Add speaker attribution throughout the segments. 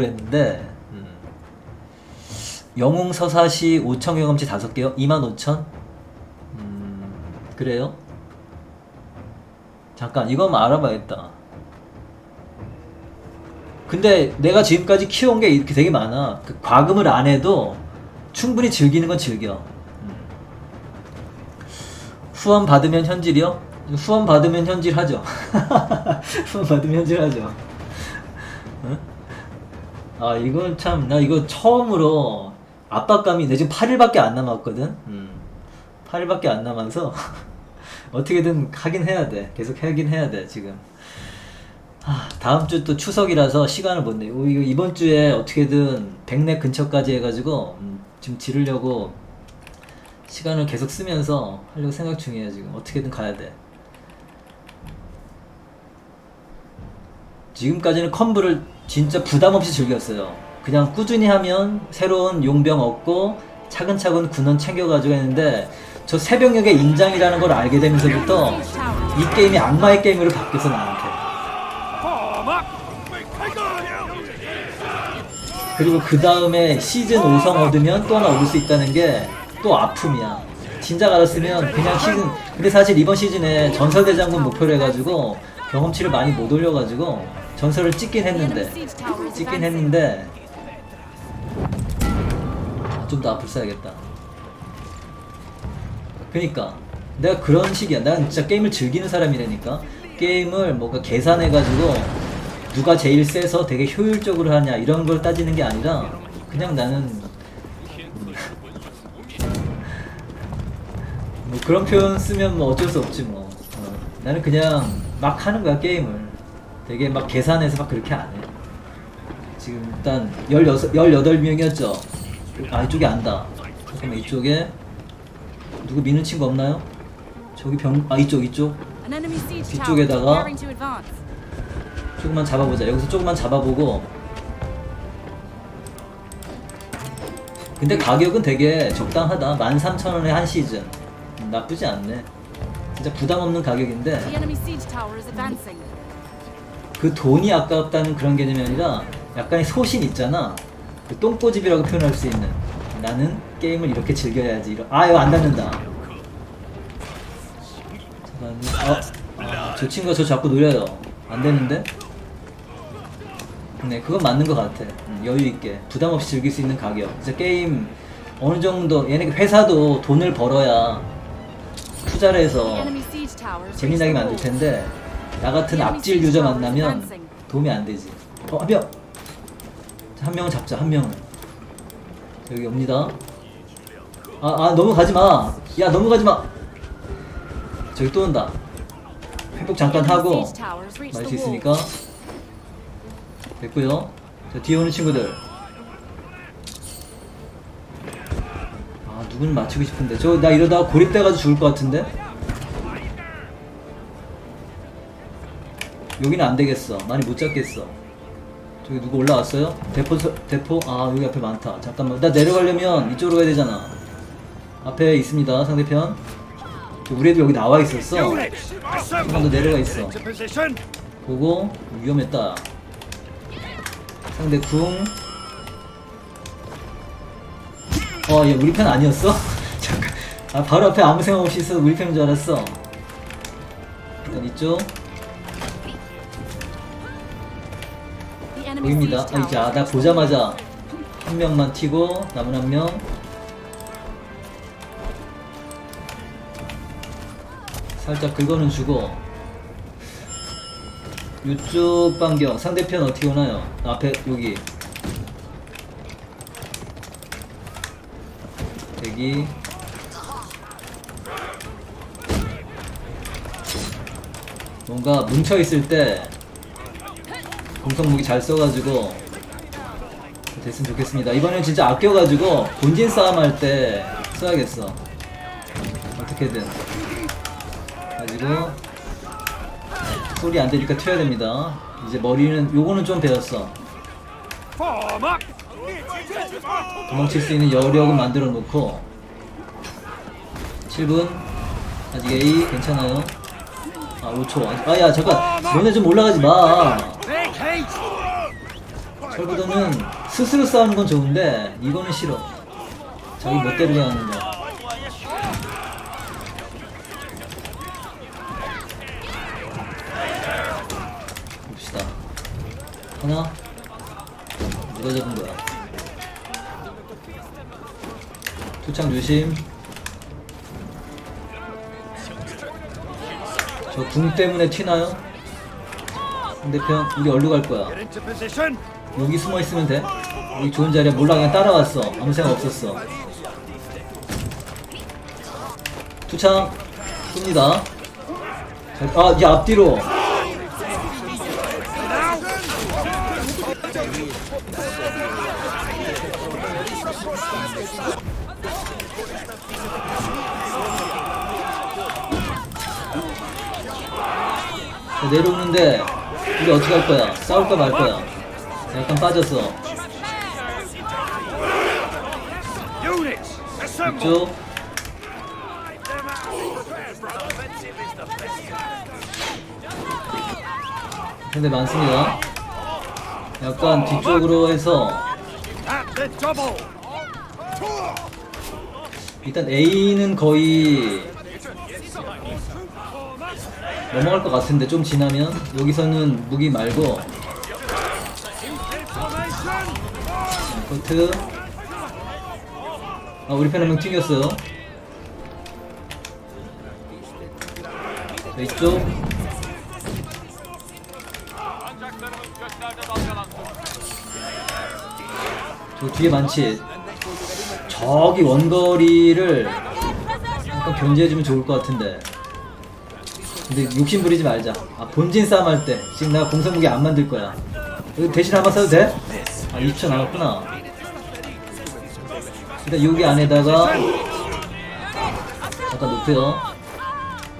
Speaker 1: 했는데 음. 영웅 서사시 5천 경험치 5개요? 2만 5천? 음, 그래요? 잠깐 이거만 알아봐야겠다 근데 내가 지금까지 키워온 게 이렇게 되게 많아 그 과금을 안 해도 충분히 즐기는 건 즐겨 음. 후원 받으면 현질이요? 후원 받으면 현질 하죠 후원 받으면 현질 하죠 응? 아 이건 참 나 이거 처음으로 압박감이 내 지금 8일밖에 안 남았거든. 음. 8일밖에 안 남아서 어떻게든 하긴 해야 돼. 계속 하긴 해야 돼 지금. 아, 다음 주 또 추석이라서 시간을 못 내. 어, 이거 이번 주에 어떻게든 백내 근처까지 해가지고 음, 지금 지르려고 시간을 계속 쓰면서 하려고 생각 중이에요 지금. 어떻게든 가야 돼. 지금까지는 컴브를 진짜 부담 없이 즐겼어요. 그냥 꾸준히 하면 새로운 용병 얻고 차근차근 군원 챙겨가지고 했는데 저 새벽녘의 인장이라는 걸 알게 되면서부터 이 게임이 악마의 게임으로 바뀌어서 나한테. 그리고 그 다음에 시즌 5성 얻으면 또 하나 올수 있다는 게 또 아픔이야. 진작 알았으면 그냥 시즌, 근데 사실 이번 시즌에 전설대장군 목표로 해가지고 경험치를 많이 못 올려가지고 전설을 찍긴 했는데, 찍긴 했는데, 좀 더 앞을 써야겠다. 그니까 내가 그런 식이야. 난 진짜 게임을 즐기는 사람이라니까. 게임을 뭔가 계산해가지고 누가 제일 세서 되게 효율적으로 하냐 이런 걸 따지는 게 아니라 그냥 나는 음, 뭐 그런 표현 쓰면 뭐 어쩔 수 없지 뭐. 어, 나는 그냥 막 하는 거야 게임을. 되게 막 계산해서 막 그렇게 안 해. 지금 일단 16, 18명이었죠. 아 이쪽에 안다. 잠깐만 이쪽에 누구 미는 친구 없나요? 저기 병, 아 이쪽 이쪽
Speaker 2: 뒤쪽에다가
Speaker 1: 조금만 잡아보자. 여기서 조금만 잡아보고. 근데 가격은 되게 적당하다. 13,000원에 한 시즌. 음, 나쁘지 않네. 진짜 부담 없는 가격인데 그 돈이 아깝다는 그런 개념이 아니라 약간의 소신 있잖아. 그 똥꼬집이라고 표현할 수 있는. 나는 게임을 이렇게 즐겨야지. 이런. 아 이거 안 닿는다. 잠깐만요. 어, 아, 저 친구가 저 자꾸 노려요. 안 되는데? 네, 그건 맞는 것 같아. 음, 여유 있게 부담 없이 즐길 수 있는 가격. 진짜 게임 어느 정도 얘네 회사도 돈을 벌어야 투자를 해서 재미나게 만들 텐데 나 같은 악질 유저 만나면 도움이 안 되지. 어, 한 명. 자, 한 명은 잡자. 한 명은. 자, 여기 옵니다. 아, 아 넘어가지 마. 야, 넘어가지 마. 저기 또 온다. 회복 잠깐 하고 말 수 있으니까 됐고요. 자, 뒤에 오는 친구들. 아, 누군 맞추고 싶은데. 저, 나 이러다가 고립돼가지고 죽을 것 같은데? 여기는 안 되겠어. 많이 못 잡겠어. 저기 누구 올라왔어요? 대포, 서- 대포? 아, 여기 앞에 많다. 잠깐만. 나 내려가려면 이쪽으로 가야 되잖아. 앞에 있습니다, 상대편. 저 우리 애들 여기 나와 있었어. 조금 더 내려가 있어. 보고, 위험했다. 상대 궁. 어, 얘 우리 편 아니었어? 잠깐. 아, 바로 앞에 아무 생각 없이 있어서 우리 편인 줄 알았어. 일단 이쪽. 보입니다. 아, 이제 아, 나 보자마자 한 명만 튀고 남은 한 명. 살짝 긁어는 주고 이쪽 반경 상대편 어떻게 오나요? 앞에 여기 대기 뭔가 뭉쳐 있을 때 공성 무기 잘 써가지고 됐으면 좋겠습니다. 이번엔 진짜 아껴가지고 본진 싸움 할 때 써야겠어. 어떻게든. 가지고 소리 안 되니까 튀어야 됩니다. 이제 머리는 요거는 좀 배웠어. 도망칠 수 있는 여력은 만들어 놓고 7분 아직 A 괜찮아요. 아 5초. 아야 잠깐 너네 좀 올라가지 마. 철부도는 스스로 싸우는 건 좋은데 이거는 싫어. 자기 멋대로 하는 거. 봅시다. 하나 누가 잡은 거야? 투창 조심. 저 궁 때문에 튀나요? 상대편 우리 얼루 갈 거야. 여기 숨어 있으면 돼. 여기 좋은 자리야. 몰라 그냥 따라갔어. 아무 생각 없었어. 투창 쏩니다. 잘- 아, 이 앞뒤로. 자, 내려오는데 우리 어떻게 할 거야? 싸울까 말 거야? 약간 빠졌어. 이쪽 근데 많습니다. 약간 뒤쪽으로 해서. 일단 A는 거의 넘어갈 것 같은데 좀 지나면 여기서는 무기 말고 코트. 아 우리 편 한 명 튕겼어요 자 이쪽. 저 뒤에 많지? 저기 원거리를 약간 견제해주면 좋을 것 같은데. 근데 욕심 부리지 말자. 아 본진 싸움 할 때. 지금 내가 공성무기 안 만들 거야. 이거 대신 한번 써도 돼? 아 20초 남았구나 일단 여기 안에다가 잠깐 놓고요.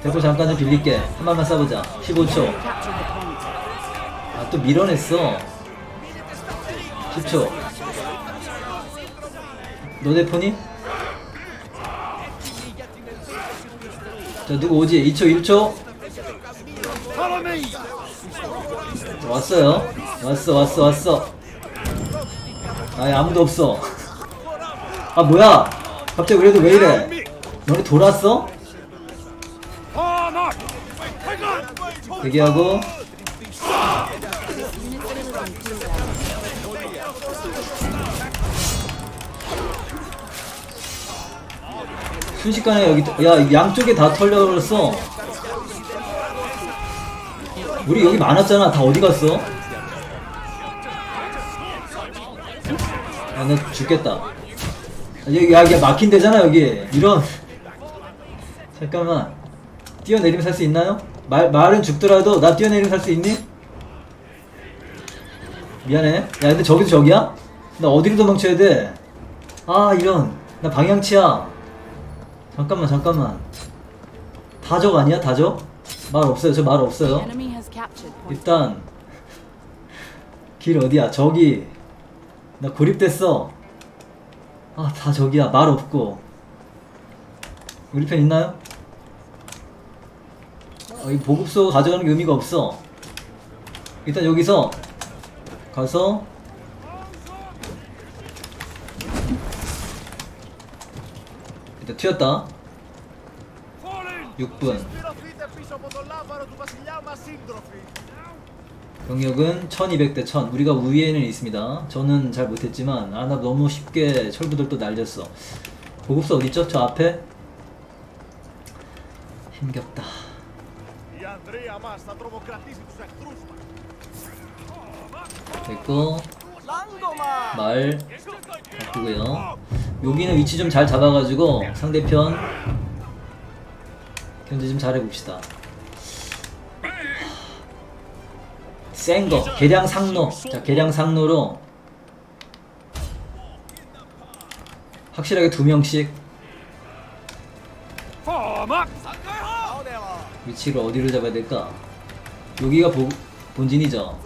Speaker 1: 대포 잠깐 좀 빌릴게. 한 번만 쏴보자. 15초. 아 또 밀어냈어. 10초. 너 대포니? 자 누구 오지? 2초 1초.
Speaker 3: Follow me.
Speaker 1: 왔어요. 왔어 왔어 왔어. 아예 아무도 없어 아 뭐야? 갑자기 그래도 왜 이래? 너네 돌았어? 대기하고. 순식간에 여기 야 양쪽에 다 털려버렸어. 우리 여기 많았잖아. 다 어디 갔어? 아나 죽겠다 여기 야 이게 막힌 데잖아 여기 이런 잠깐만 뛰어내리면 살 수 있나요? 말, 말은 죽더라도 나 뛰어내리면 살 수 있니? 미안해. 야, 근데 저기도 저기야? 나 어디로 도망쳐야 돼? 아, 이런. 나 방향치야. 잠깐만, 잠깐만. 다적 아니야? 다 적? 말 없어요. 저 말 없어요. 일단, 길 어디야? 저기. 나 고립됐어. 아, 다 저기야. 말 없고. 우리 편 있나요? 어, 이 보급소 가져가는 게 의미가 없어. 일단 여기서 가서 일단 튀었다.
Speaker 3: Fall in.
Speaker 1: 6분. 영역은 1200대 1000 우리가 우위에는 있습니다. 저는 잘 못했지만 아나 너무 쉽게 철부들도 날렸어. 보급소 어딨죠? 저 앞에? 힘겹다. 됐고. 말 바꾸고요. 여기는 위치 좀 잘 잡아가지고 상대편 견제 좀 잘해봅시다. 센거 계량 상로 자 계량 상로로 확실하게 두 명씩. 위치를 어디로 잡아야 될까 여기가 보, 본진이죠.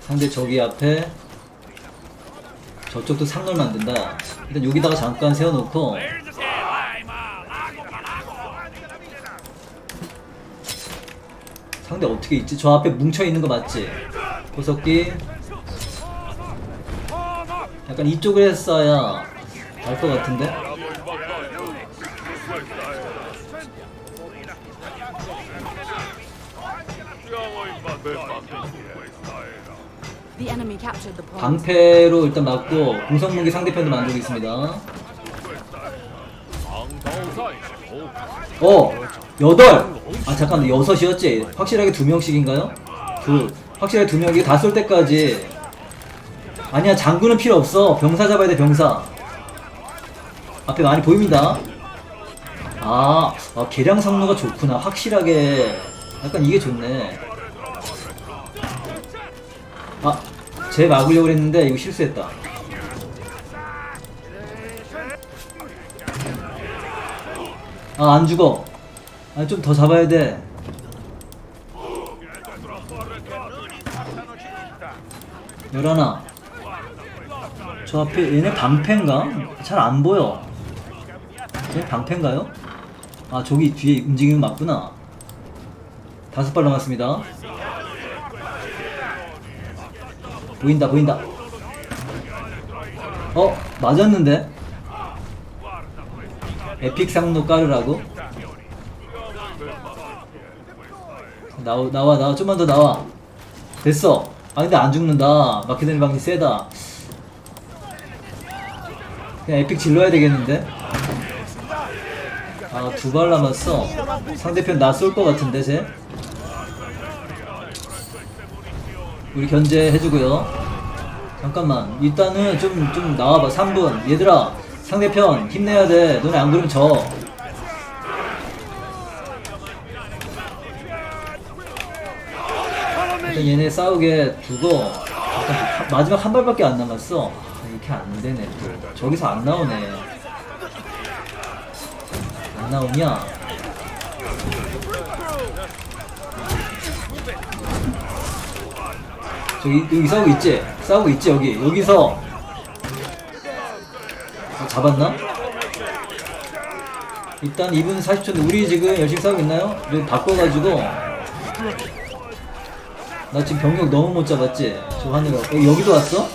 Speaker 1: 상대 저기 앞에 저쪽도 상을 만든다. 일단 여기다가 잠깐 세워놓고 상대 어떻게 있지? 저 앞에 뭉쳐 있는 거 맞지? 보석기. 약간 이쪽을 했어야 알것 같은데? 방패로 일단 맞고 공성무기 상대편도 만들고 있습니다. 어 여덟. 아 잠깐 여섯이었지. 확실하게 두 명씩인가요? 둘. 확실하게 두 명이 다 쏠 때까지. 아니야 장군은 필요 없어. 병사 잡아야 돼 병사. 앞에 많이 보입니다. 아, 아 계량 상로가 좋구나. 확실하게 약간 이게 좋네. 아, 쟤 막으려고 했는데 이거 실수했다. 아, 안 죽어. 아, 좀더 잡아야 돼. 열하나. 저 앞에 얘네 방패인가? 잘 안 보여. 얘 방패인가요? 아, 저기 뒤에 움직이는 거 맞구나. 다섯 발 남았습니다. 보인다 보인다 어 맞았는데 에픽 상로 깔으라고 나와 나와 나와 좀만 더 나와 됐어 아 근데 안 죽는다 마케데미 방이 세다 그냥 에픽 질러야 되겠는데 아 두 발 남았어 상대편 나 쏠 것 같은데 쟤 우리 견제 해주고요. 잠깐만. 일단은 좀, 좀 나와봐. 3분. 얘들아. 상대편 힘내야 돼. 너네 안 그러면 져. 일단. 얘네 싸우게 두고. 마지막 한 발밖에 안 남았어. 아, 이렇게 안 되네. 또. 저기서 안 나오네. 안 나오냐? 저기 여기 싸우고 있지? 싸우고 있지 여기 여기서 어, 잡았나? 일단 2분 40초인데 우리 지금 열심히 싸우고 있나요? 바꿔가지고 나 지금 병력 너무 못 잡았지? 저 하늘에 여기, 여기도 왔어?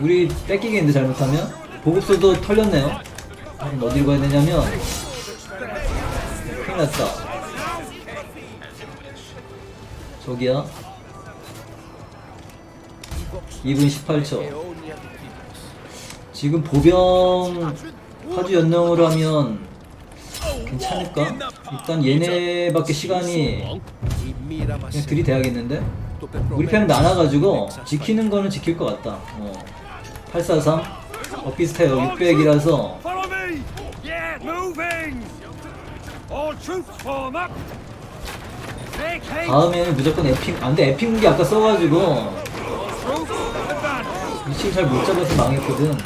Speaker 1: 우리 뺏기겠는데 잘못하면? 보급소도 털렸네요 그럼 어디로 가야 되냐면 큰일 났다 저기야 2분 18초 지금 보병 파주 연령으로 하면 괜찮을까? 일단 얘네밖에 시간이 그냥 들이대야겠는데? 우리 편은 나눠가지고 지키는 거는 지킬 것 같다 어. 843 어, 비슷해요 600이라서
Speaker 3: Follow me. Yeah, moving. All troops form up. Take aim.
Speaker 1: 다음에는 무조건 에픽 안돼 에픽 무기 아까 써가지고. 위치를 잘 못 잡아서 망했거든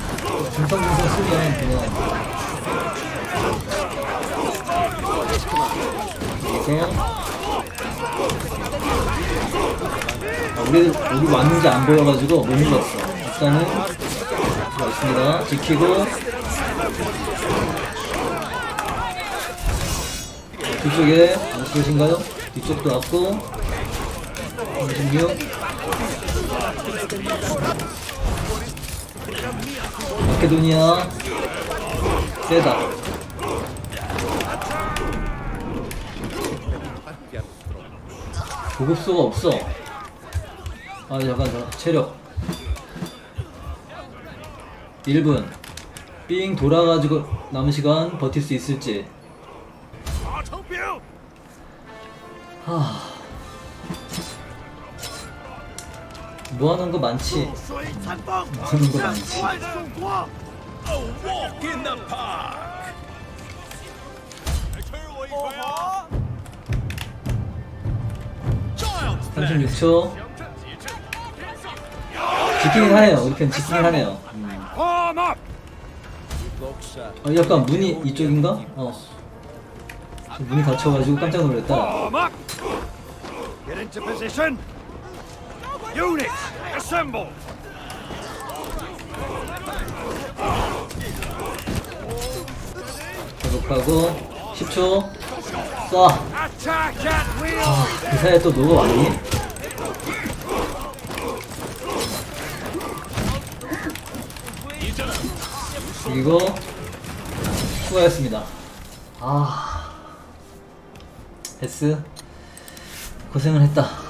Speaker 1: 중성중성 쓰면 그냥 그래서 아, 우리 우리 왔는지 안 보여가지고 못 눌렀어. 일단은 들어가 있습니다. 지키고. 뒤쪽에 무엇인가요? 뒤쪽도 왔고. 36 마케도니아 세다 보급소가 없어. 아 잠깐 잠깐. 체력. 1분. 삥 돌아가지고 남은 시간 버틸 수 있을지. 하... 뭐하는 거 많지? 뭐하는 거 많지 36초 지키긴 하네요. 우리 편 지키긴 하네요. 음. 어, 약간 문이 이쪽인가? 어. 저 문이 닫혀가지고 깜짝 놀랐다. 작업하고 10초. 쏴
Speaker 3: Will!
Speaker 1: 그 사이에 또 누가 왔니? 그리고 수고하셨습니다. 아, 데스 고생을 했다.